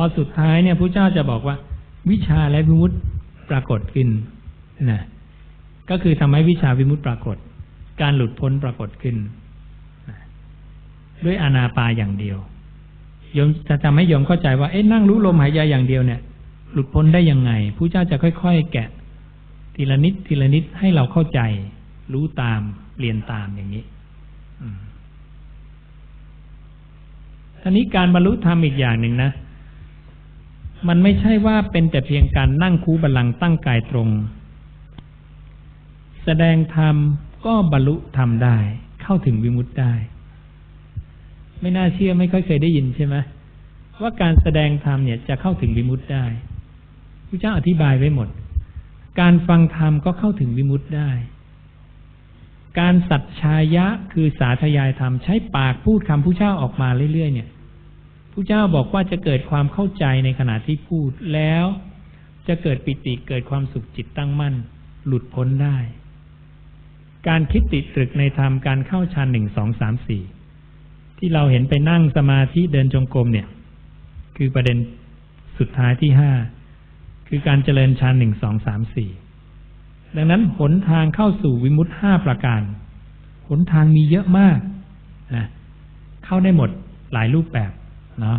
อสุดท้ายเนี่ยพระเจ้าจะบอกว่า วิชาและวิมุตติปรากฏขึ้นนะก็คือทำให้วิชาวิมุตติปรากฏ การหลุดพ้นปรากฏขึ้นนะด้วยอนาปาอย่างเดียวโยมจะทำให้โยมเข้าใจว่าเอ๊ะนั่งรู้ลมหายใจอย่างเดียวเนี่ย หลุดพ้นได้ยังไงพระเจ้าจะค่อย ๆ แกะ ทีละนิดทีละนิดให้เราเข้าใจ รู้ตามเรียนตามอย่างนี้อืมทีนี้การบรรลุธรรมอีกอย่างหนึ่งนะ มันไม่ใช่ว่าเป็นแต่เพียงการนั่งคูบัลลังตั้งกายตรง แสดงธรรมก็บรรลุธรรมได้ เข้าถึงวิมุตติได้ ไม่น่าเชื่อไม่ค่อยเคยได้ยินใช่ไหมว่าการแสดงธรรมเนี่ยจะเข้าถึงวิมุตติได้พระเจ้าอธิบายไว้หมด การฟังธรรมก็เข้าถึงวิมุตติได้ การสัจชายะคือสาธยายธรรมใช้ปากพูดคำผู้เจ้าออกมาเรื่อยๆเนี่ย ผู้เจ้าบอกว่าจะเกิดความเข้าใจในขณะที่พูดแล้ว จะเกิดปิติเกิดความสุขจิตตั้งมั่น หลุดพ้นได้ การคิดติดตรึกในธรรมการเข้าฌานหนึ่งสองสามสี่ที่เราเห็นไปนั่งสมาธิเดินจงกรมเนี่ย คือประเด็นสุดท้ายที่ห้าคือการเจริญฌานหนึ่งสองสามสี่ดังนั้นหนทางเข้าสู่วิมุตห้าประการ หนทางมีเยอะมากนะเข้าได้หมดหลายรูปแบบ นาะ